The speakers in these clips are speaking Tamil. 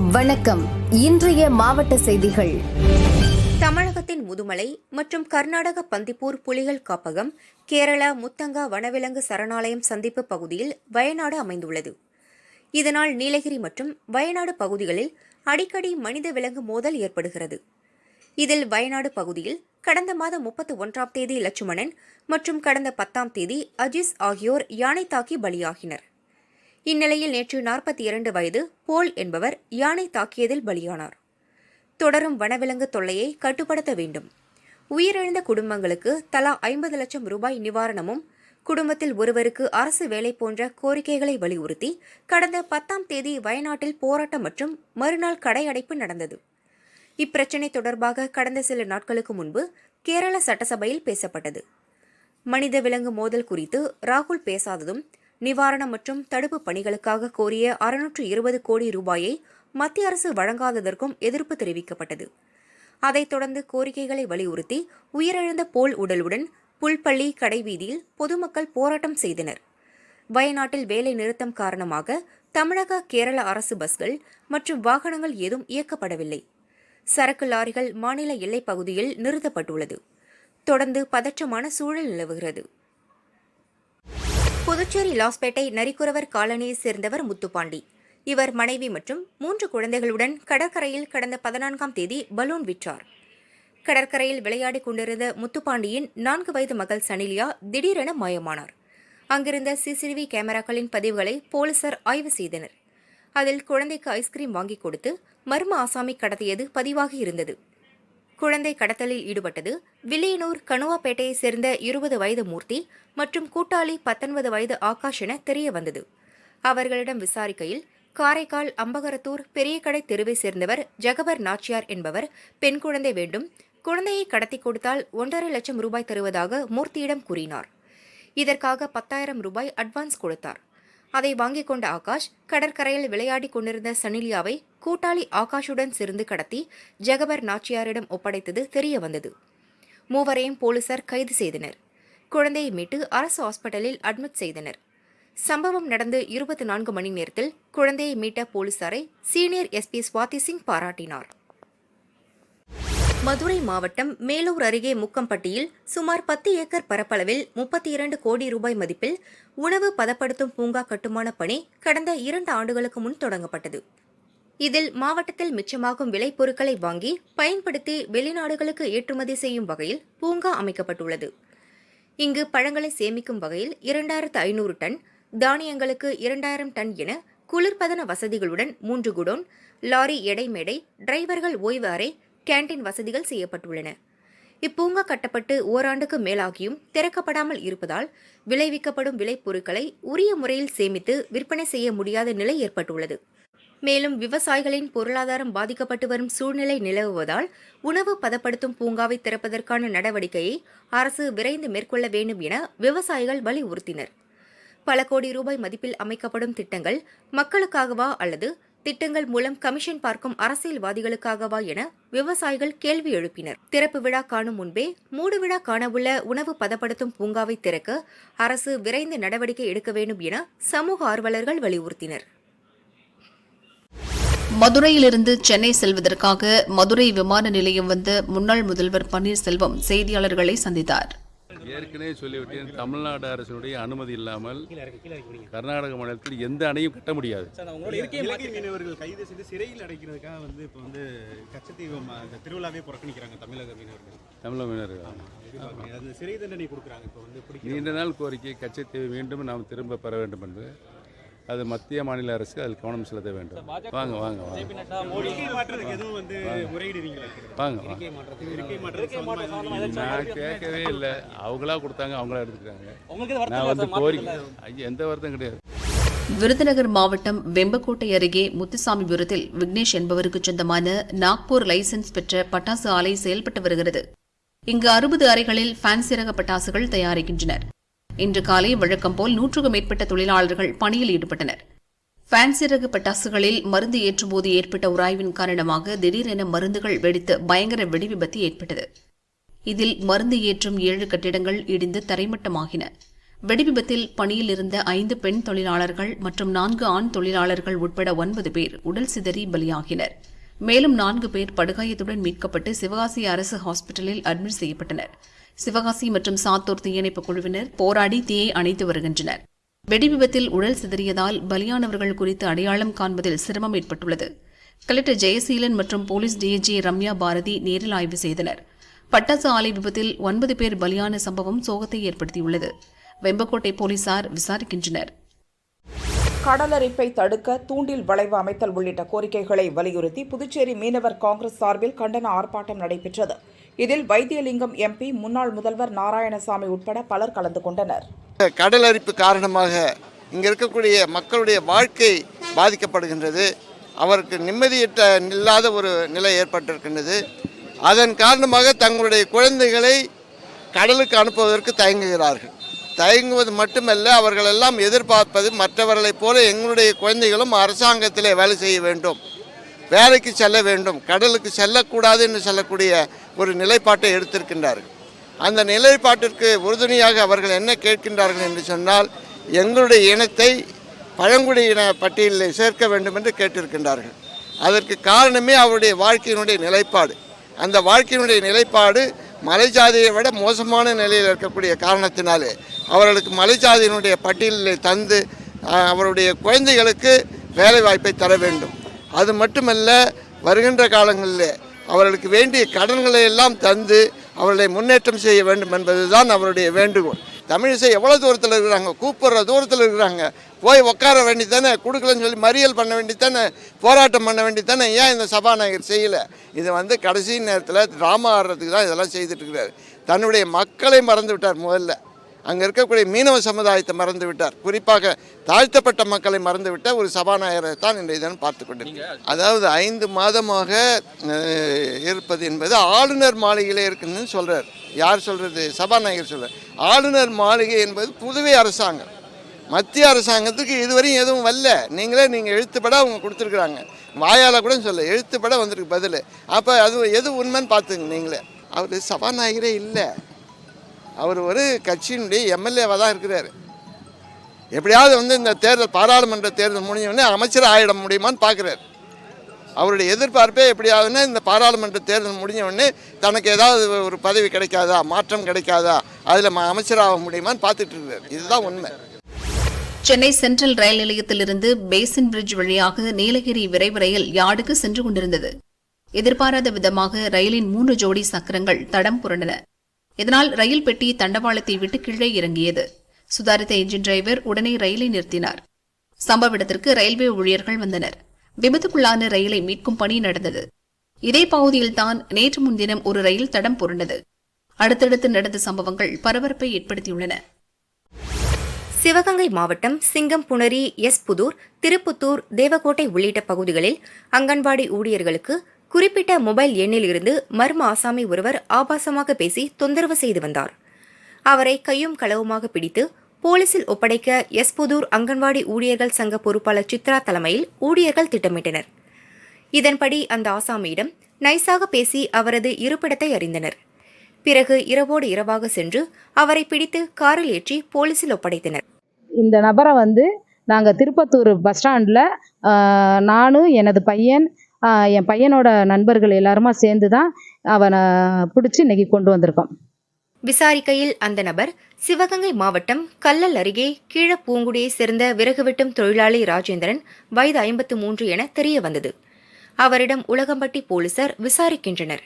வணக்கம். இன்றைய மாவட்ட செய்திகள். தமிழகத்தின் முதுமலை மற்றும் கர்நாடக பந்திப்பூர் புலிகள் காப்பகம் கேரளா முத்தங்கா வனவிலங்கு சரணாலயம் சந்திப்பு பகுதியில் வயநாடு அமைந்துள்ளது. இதனால் நீலகிரி மற்றும் வயநாடு பகுதிகளில் அடிக்கடி மனித விலங்கு மோதல் ஏற்படுகிறது. இதில் வயநாடு பகுதியில் கடந்த மாதம் முப்பத்தி ஒன்றாம் தேதி லட்சுமணன் மற்றும் கடந்த பத்தாம் தேதி அஜிஸ் ஆகியோர் யானை தாக்கி பலியாகினர். இந்நிலையில் நேற்று நாற்பத்தி இரண்டு வயது போல் என்பவர் யானை தாக்கியதில் பலியானார். தொடரும் வனவிலங்கு தொல்லையை கட்டுப்படுத்த வேண்டும். உயிரிழந்த குடும்பங்களுக்கு தலா ஐம்பது லட்சம் ரூபாய் நிவாரணமும் குடும்பத்தில் ஒருவருக்கு அரசு வேலை போன்ற கோரிக்கைகளை வலியுறுத்தி கடந்த பத்தாம் தேதி வயநாட்டில் போராட்டம் மற்றும் மறுநாள் கடையடைப்பு நடந்தது. இப்பிரச்சினை தொடர்பாக கடந்த சில நாட்களுக்கு முன்பு கேரள சட்டசபையில் பேசப்பட்டது. மனித விலங்கு மோதல் குறித்து ராகுல் பேசாததும் நிவாரணம் மற்றும் தடுப்பு பணிகளுக்காக கோரிய அறுநூற்று இருபது கோடி ரூபாயை மத்திய அரசு வழங்காததற்கும் எதிர்ப்பு தெரிவிக்கப்பட்டது. அதைத் தொடர்ந்து கோரிக்கைகளை வலியுறுத்தி உயிரிழந்த போல் உடலுடன் புல்பள்ளி கடைவீதியில் பொதுமக்கள் போராட்டம் செய்தனர். வயநாட்டில் வேலை நிறுத்தம் காரணமாக தமிழக கேரள அரசு பஸ்கள் மற்றும் வாகனங்கள் ஏதும் இயக்கப்படவில்லை. சரக்கு லாரிகள் மாநில எல்லைப் பகுதியில் நிறுத்தப்பட்டுள்ளது. தொடர்ந்து பதற்றமான சூழல் நிலவுகிறது. புதுச்சேரி லாஸ்பேட்டை நரிக்குறவர் காலனியைச் சேர்ந்தவர் முத்துப்பாண்டி. இவர் மனைவி மற்றும் மூன்று குழந்தைகளுடன் கடற்கரையில் கடந்த பதினான்காம் தேதி பலூன் விற்றார். கடற்கரையில் விளையாடிக் கொண்டிருந்த முத்துப்பாண்டியின் நான்கு வயது மகள் சனிலியா திடீரென மாயமானார். அங்கிருந்த சிசிடிவி கேமராக்களின் பதிவுகளை போலீசார் ஆய்வு செய்தனர். அதில் குழந்தைக்கு ஐஸ்கிரீம் வாங்கி கொடுத்து மர்ம ஆசாமி கடத்தியது பதிவாகி இருந்தது. குழந்தை கடத்தலில் ஈடுபட்டது. வில்லியனூர் கனுவாப்பேட்டையை சேர்ந்த இருபது வயது மூர்த்தி மற்றும் கூட்டாளி பத்தொன்பது வயது ஆகாஷ் என தெரிய வந்தது. அவர்களிடம் விசாரிக்கையில் காரைக்கால் அம்பகரத்தூர் பெரியகடை தெருவை சேர்ந்தவர் ஜகவர் நாச்சியார் என்பவர் பெண் குழந்தை வேண்டும் குழந்தையை கடத்தி கொடுத்தால் ஒன்றரை லட்சம் ரூபாய் தருவதாக மூர்த்தியிடம் கூறினார். இதற்காக பத்தாயிரம் ரூபாய் அட்வான்ஸ் கொடுத்தார். அதை வாங்கிக் கொண்ட ஆகாஷ் கடற்கரையில் விளையாடிக் கொண்டிருந்த சனிலியாவை கூட்டாளி ஆகாஷுடன் சேர்ந்து கடத்தி ஜெகபர் நாச்சியாரிடம் ஒப்படைத்தது தெரிய வந்தது. மூவரையும் போலீசார் கைது செய்தனர். குழந்தையை மீட்டு அரசு ஹாஸ்பிட்டலில் அட்மிட் செய்தனர். சம்பவம் நடந்து இருபத்தி நான்கு மணி நேரத்தில் குழந்தையை மீட்ட போலீசாரை சீனியர் எஸ்பி சுவாதி சிங் பாராட்டினார். மதுரை மாவட்டம் மேலூர் அருகே முக்கம்பட்டியில் சுமார் பத்து ஏக்கர் பரப்பளவில் முப்பத்தி இரண்டு கோடி ரூபாய் மதிப்பில் உணவு பதப்படுத்தும் பூங்கா கட்டுமான பணி கடந்த இரண்டு ஆண்டுகளுக்கு முன் தொடங்கப்பட்டது. இதில் மாவட்டத்தில் மிச்சமாகும் விளைபொருட்களை வாங்கி பயன்படுத்தி வெளிநாடுகளுக்கு ஏற்றுமதி செய்யும் வகையில் பூங்கா அமைக்கப்பட்டுள்ளது. இங்கு பழங்களை சேமிக்கும் வகையில் இரண்டாயிரத்து ஐநூறு டன் தானியங்களுக்கு இரண்டாயிரம் டன் என குளிர்பதன வசதிகளுடன் மூன்று குடோன் லாரி எடை மேடை டிரைவர்கள் ஓய்வு அறை கேண்டீன் வசதிகள் செய்யப்பட்டுள்ளன. இப்பூங்கா கட்டப்பட்டு ஓராண்டுக்கு மேலாகியும் திறக்கப்படாமல் இருப்பதால் விளைவிக்கப்படும் விளைபொருட்களை உரிய முறையில் சேமித்து விற்பனை செய்ய முடியாத நிலை ஏற்பட்டுள்ளது. மேலும் விவசாயிகளின் பொருளாதாரம் பாதிக்கப்பட்டு வரும் சூழ்நிலை நிலவுவதால் உணவு பதப்படுத்தும் பூங்காவை திறப்பதற்கான நடவடிக்கையை அரசு விரைந்து மேற்கொள்ள வேண்டும் என விவசாயிகள் வலியுறுத்தினர். பல கோடி ரூபாய் மதிப்பில் அமைக்கப்படும் திட்டங்கள் மக்களுக்காகவா அல்லது திட்டங்கள் மூலம் கமிஷன் பார்க்கும் அரசியல்வாதிகளுக்காகவா என விவசாயிகள் கேள்வி எழுப்பினர். திறப்பு விழா காணும் முன்பே மூடு விழா காணவுள்ள உணவு பதப்படுத்தும் பூங்காவை திறக்க அரசு விரைந்து நடவடிக்கை எடுக்க வேண்டும் என சமூக ஆர்வலர்கள் வலியுறுத்தினர். மதுரையிலிருந்து சென்னை செல்வதற்காக மதுரை விமான நிலையம் வந்த முன்னாள் முதல்வர் பன்னீர்செல்வம் செய்தியாளர்களை சந்தித்தார். ஏற்கனவே சொல்லிவிட்டேன் தமிழ்நாடு அரசினுடைய அனுமதி இல்லாமல் கர்நாடக மாநிலத்தில் எந்த அணையும் கட்ட முடியாது. மீனவர்கள் கைது செய்து சிறையில் அடைக்கிறதுக்காக வந்து இப்போ வந்து கச்சத்தீவு திருவிழாவே புறக்கணிக்கிறாங்க தமிழக மீனவர்கள். தமிழக மீனவர்கள். சிறை தண்டனை கொடுக்குறாங்க இப்போ வந்து நீண்ட நாள் கோரிக்கை கச்சத்தீவு மீண்டும் நாம் திரும்ப பெற வேண்டும் என்று அது மத்திய மாநில அரசு அதில் கவனம் செலுத்த வேண்டும். வாங்க வாங்க வாங்க. வாங்க. நான் கேட்கவே இல்லை. அவங்களா கொடுத்தாங்க அவங்களா எடுத்துக்கிறாங்க நான் வந்து கோரிக்கை. எந்த வருத்தம் கிடையாது. விருதுநகர் மாவட்டம் வெம்பக்கோட்டை அருகே முத்துசாமிபுரத்தில் விக்னேஷ் என்பவருக்கு சொந்தமான நாக்பூர் லைசென்ஸ் பெற்ற பட்டாசு ஆலை செயல்பட்டு வருகிறது. இங்கு அறுபது அறைகளில் ஃபேன்சி ரக பட்டாசுகள் தயாரிக்கின்றனர். இன்று காலை வழக்கம் போல் நூற்றுக்கும் மேற்பட்ட தொழிலாளர்கள் பணியில் ஈடுபட்டனர். ஃபேன்சி ரக பட்டாசுகளில் மருந்து ஏற்றும்போது ஏற்பட்ட உராய்வின் காரணமாக திடீரென மருந்துகள் வெடித்து பயங்கர வெடி விபத்து ஏற்பட்டது. இதில் மருந்து ஏற்றும் ஏழு கட்டிடங்கள் இடிந்து தரைமட்டமாகின. வெடிவிபத்தில் பணியில் இருந்த ஐந்து பெண் தொழிலாளர்கள் மற்றும் நான்கு ஆண் தொழிலாளர்கள் உட்பட ஒன்பது பேர் உடல் சிதறி பலியாகினர். மேலும் நான்கு பேர் படுகாயத்துடன் மீட்கப்பட்டு சிவகாசி அரசு ஹாஸ்பிட்டலில் அட்மிட் செய்யப்பட்டனர். சிவகாசி மற்றும் சாத்தூர் தீயணைப்பு குழுவினர் போராடி தீயை அணைத்து வருகின்றனர். வெடிவிபத்தில் உடல் சிதறியதால் பலியானவர்கள் குறித்து அடையாளம் காண்பதில் சிரமம் ஏற்பட்டுள்ளது. கலெக்டர் ஜெயசீலன் மற்றும் போலீஸ் டிஐஜி ரம்யா பாரதி நேரில் ஆய்வு செய்தனர். பட்டாசு ஆலை விபத்தில் ஒன்பது பேர் பலியான சம்பவம் சோகத்தை ஏற்படுத்தியுள்ளது. வெம்பக்கோட்டை போலீசார் விசாரிக்கின்றனர். கடலரிப்பை தடுக்க தூண்டில் வளைவு அமைத்தல் உள்ளிட்ட கோரிக்கைகளை வலியுறுத்தி புதுச்சேரி மீனவர் காங்கிரஸ் சார்பில் கண்டன ஆர்ப்பாட்டம் நடைபெற்றது. இதில் வைத்தியலிங்கம் எம்பி முன்னாள் முதல்வர் நாராயணசாமி உட்பட பலர் கலந்து கொண்டனர். கடல் அரிப்பு காரணமாக இங்கே இருக்கக்கூடிய மக்களுடைய வாழ்க்கை பாதிக்கப்படுகின்றது. அவருக்கு நிம்மதியிட்ட இல்லாத ஒரு நிலை ஏற்பட்டிருக்கின்றது. அதன் காரணமாக தங்களுடைய குழந்தைகளை கடலுக்கு அனுப்புவதற்கு தயங்குகிறார்கள். தயங்குவது மட்டுமல்ல அவர்களெல்லாம் எதிர்பார்ப்பது மற்றவர்களைப் போல எங்களுடைய குழந்தைகளும் அரசாங்கத்திலே வேலை செய்ய வேண்டும். வேலைக்கு செல்ல வேண்டும் கடலுக்கு செல்லக்கூடாது என்று சொல்லக்கூடிய ஒரு நிலைப்பாட்டை எடுத்திருக்கின்றார்கள். அந்த நிலைப்பாட்டிற்கு உறுதுணையாக அவர்கள் என்ன கேட்கின்றார்கள் என்று சொன்னால் எங்களுடைய இனத்தை பழங்குடியின பட்டியலில் சேர்க்க வேண்டும் என்று கேட்டிருக்கின்றார்கள். அதற்கு காரணமே அவருடைய வாழ்க்கையினுடைய நிலைப்பாடு. அந்த வாழ்க்கையினுடைய நிலைப்பாடு மலைஜாதியை விட மோசமான நிலையில் இருக்கக்கூடிய காரணத்தினாலே அவர்களுக்கு மலைஜாதியினுடைய பட்டியலில் தந்து அவருடைய குழந்தைகளுக்கு வேலை வாய்ப்பை தர வேண்டும். அது மட்டுமல்ல வருகின்ற காலங்களில் அவர்களுக்கு வேண்டிய கடன்களை எல்லாம் தந்து அவர்களை முன்னேற்றம் செய்ய வேண்டும் என்பதுதான் அவருடைய வேண்டுகோள். தமிழிசை எவ்வளோ தூரத்தில் இருக்கிறாங்க? கூப்பிடுற தூரத்தில் இருக்கிறாங்க. போய் உட்கார வேண்டித்தானே கொடுக்கலன்னு சொல்லி மறியல் பண்ண வேண்டித்தானே போராட்டம் பண்ண வேண்டித்தானே ஏன் இந்த சபாநாயகர் செய்யலை? இது வந்து கடைசி நேரத்தில் ட்ராமா ஆடுறதுக்கு தான் இதெல்லாம் செய்துட்டு இருக்கிறார். தன்னுடைய மக்களை மறந்து விட்டார் முதல்ல. அங்கே இருக்கக்கூடிய மீனவ சமுதாயத்தை மறந்து விட்டார். குறிப்பாக தாழ்த்தப்பட்ட மக்களை மறந்து விட்ட ஒரு சபாநாயகரை தான் இன்றைய தினம் பார்த்து கொண்டிருக்கிறார் அதாவது ஐந்து மாதமாக இருப்பது என்பது ஆளுநர் மாளிகையிலே இருக்குன்னு சொல்றார். யார் சொல்றது? சபாநாயகர் சொல்றார். ஆளுநர் மாளிகை என்பது புதுவை அரசாங்கம். மத்திய அரசாங்கத்துக்கு இதுவரையும் எதுவும் வரல. நீங்களே நீங்கள் எழுத்துப்பட அவங்க கொடுத்துருக்குறாங்க. வாயால் கூட சொல்ல எழுத்துப்பட வந்திருக்கு பதில். அப்போ அது எது உண்மைன்னு பார்த்துங்க நீங்களே. அவர் சபாநாயகரே இல்லை. அவர் ஒரு கட்சியினுடைய எம்எல்ஏவாக தான் இருக்கிறார். எப்படியாவது வந்து இந்த தேர்தல் பாராளுமன்ற தேர்தல் முடிஞ்சவொடனே அமைச்சர் ஆயிட முடியுமான்னு பார்க்குறாரு அவருடைய எதிர்பார்ப்பே எப்படியாவதுன்னா இந்த பாராளுமன்ற தேர்தல் முடிஞ்ச உடனே தனக்கு ஏதாவது ஒரு பதவி கிடைக்காதா மாற்றம் கிடைக்காதா அதில் அமைச்சராக முடியுமான்னு பார்த்துட்டு இருக்காரு. இதுதான் உண்மை. சென்னை சென்ட்ரல் ரயில் நிலையத்திலிருந்து பேசின் பிரிட்ஜ் வழியாக நீலகிரி விரைவு ரயில் யார்டுக்கு சென்று கொண்டிருந்தது. எதிர்பாராத விதமாக ரயிலின் மூன்று ஜோடி சக்கரங்கள் தடம் புரண்டன. இதனால் ரயில் பெட்டி தண்டவாளத்தை விட்டு கீழே இறங்கியது. சுதாரித்த என்ஜின் டிரைவர் உடனே ரயிலை நிறுத்தினார். சம்பவ இடத்திற்கு ரயில்வே ஊழியர்கள் வந்தனர். விபத்துக்குள்ளான ரயிலை மீட்கும் பணி நடந்தது. இதே பகுதியில்தான் நேற்று முன்தினம் ஒரு ரயில் தடம் புரண்டது. அடுத்தடுத்து நடந்த சம்பவங்கள் பரபரப்பை ஏற்படுத்தியுள்ளன. சிவகங்கை மாவட்டம் சிங்கம்புணரி எஸ் புதூர் திருப்புத்தூர் தேவகோட்டை உள்ளிட்ட பகுதிகளில் அங்கன்வாடி ஊழியர்களுக்கு குறிப்பிட்ட மொபைல் எண்ணில் இருந்து மர்ம ஆசாமி ஒருவர் ஆபாசமாக பேசி தொந்தரவு செய்து வந்தார். அவரை கையும் களவுமாக பிடித்து போலீசில் ஒப்படைக்க எஸ் புதூர் அங்கன்வாடி ஊழியர்கள் சங்க பொறுப்பாளர் சித்ரா தலைமையில் ஊழியர்கள் திட்டமிட்டனர். இதன்படி அந்த ஆசாமியிடம் நைஸாக பேசி அவரது இருப்பிடத்தை அறிந்தனர். பிறகு இரவோடு இரவாக சென்று அவரை பிடித்து காரில் ஏற்றி போலீசில் ஒப்படைத்தனர். இந்த நபரை வந்து நாங்கள் திருப்பத்தூர் பஸ் ஸ்டாண்டில் நானும் எனது பையன் என் பையனோட நண்பர்கள் எல்லாருமா சேர்ந்து தான் அவனை பிடிச்சி இன்னைக்கு கொண்டு வந்திருக்கோம். விசாரிக்கையில் அந்த நபர் சிவகங்கை மாவட்டம் கல்லல் அருகே கீழப்பூங்குடியைச் சேர்ந்த விறகு வெட்டும் தொழிலாளி ராஜேந்திரன் வயது ஐம்பத்து மூன்று என தெரிய வந்தது. அவரிடம் உலகம்பட்டி போலீசார் விசாரிக்கின்றனர்.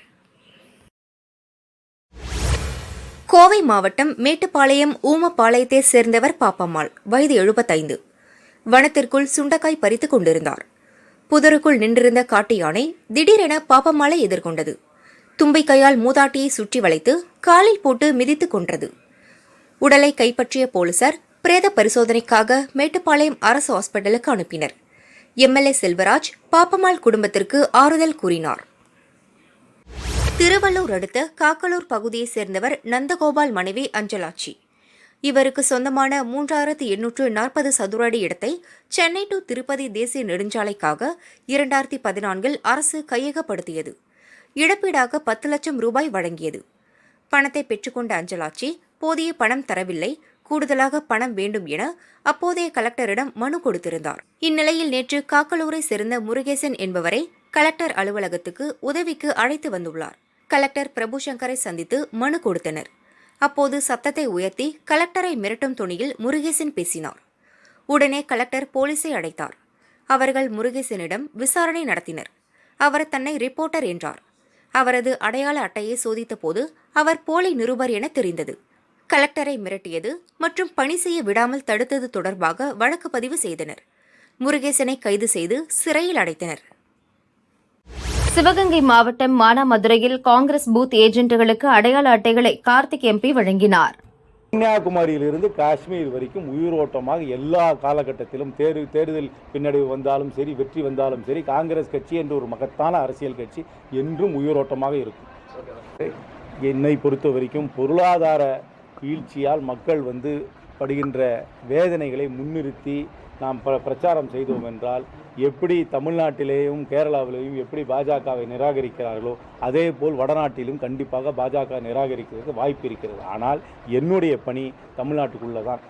கோவை மாவட்டம் மேட்டுப்பாளையம் ஊமப்பாளையத்தை சேர்ந்தவர் பாப்பம்மாள் வயது எழுபத்தைந்து. வனத்திற்குள் சுண்டக்காய் பறித்துக் கொண்டிருந்தார். புதருக்குள் நின்றிருந்த காட்டு யானை திடீரென பாப்பமாலை எதிர்கொண்டது. தும்பை கையால் மூதாட்டியை சுற்றி வளைத்து காலில் போட்டு மிதித்துக் கொன்றது. உடலை கைப்பற்றிய போலீசார் பிரேத பரிசோதனைக்காக மேட்டுப்பாளையம் அரசு ஹாஸ்பிட்டலுக்கு அனுப்பினர். எம்எல்ஏ செல்வராஜ் பாப்பம்மாள் குடும்பத்திற்கு ஆறுதல் கூறினார். திருவள்ளூர் அடுத்த காக்கலூர் பகுதியைச் சேர்ந்தவர் நந்தகோபால் மனைவி அஞ்சலாட்சி இவருக்கு சொந்தமான மூன்றாயிரத்து எண்ணூற்று நாற்பது சதுர அடி இடத்தை சென்னை டு திருப்பதி தேசிய நெடுஞ்சாலைக்காக இரண்டாயிரத்தி பதினான்கில் அரசு கையகப்படுத்தியது. இழப்பீடாக பத்து லட்சம் ரூபாய் வழங்கியது. பணத்தை பெற்றுக்கொண்ட அஞ்சலாட்சி போதிய பணம் தரவில்லை கூடுதலாக பணம் வேண்டும் என அப்போதைய கலெக்டரிடம் மனு கொடுத்திருந்தார். இந்நிலையில் நேற்று காக்கலூரை சேர்ந்த முருகேசன் என்பவரை கலெக்டர் அலுவலகத்துக்கு உதவிக்கு அழைத்து வந்துள்ளார். கலெக்டர் பிரபுசங்கரை சந்தித்து மனு கொடுத்தனர். அப்போது சத்தத்தை உயர்த்தி கலெக்டரை மிரட்டும் துணியில் முருகேசன் பேசினார். உடனே கலெக்டர் போலீஸை அடைத்தார். அவர்கள் முருகேசனிடம் விசாரணை நடத்தினர். அவர் தன்னை ரிப்போர்ட்டர் என்றார். அவரது அடையாள அட்டையை சோதித்தபோது அவர் போலி நிருபர் என தெரிந்தது. கலெக்டரை மிரட்டியது மற்றும் பணி செய்ய விடாமல் தடுத்தது தொடர்பாக வழக்கு பதிவு செய்தனர். முருகேசனை கைது செய்து சிறையில் அடைத்தனர். சிவகங்கை மாவட்டம் மானாமதுரையில் காங்கிரஸ் பூத் ஏஜென்ட்டுகளுக்கு அடையாள அட்டைகளை கார்த்திக் எம்பி வழங்கினார். கன்னியாகுமரியிலிருந்து காஷ்மீர் வரைக்கும் உயிரோட்டமாக எல்லா காலகட்டத்திலும் தேர் தேர்தல் பின்னடைவு வந்தாலும் சரி வெற்றி வந்தாலும் சரி காங்கிரஸ் கட்சி என்ற ஒரு மகத்தான அரசியல் கட்சி என்றும் உயிரோட்டமாக இருக்கும். என்னை பொறுத்த வரைக்கும் பொருளாதார வீழ்ச்சியால் மக்கள் வந்து படுகின்ற வேதனைகளை முன்னிறுத்தி நாம் ப பிரச்சாரம் செய்தோம் என்றால் எப்படி தமிழ்நாட்டிலேயும் கேரளாவிலேயும் எப்படி பாஜகவை நிராகரிக்கிறார்களோ அதே போல் வடநாட்டிலும் கண்டிப்பாக பாஜக நிராகரிக்கிறதுக்கு வாய்ப்பு இருக்கிறது. ஆனால் என்னுடைய பணி தமிழ்நாட்டுக்குள்ளே தான்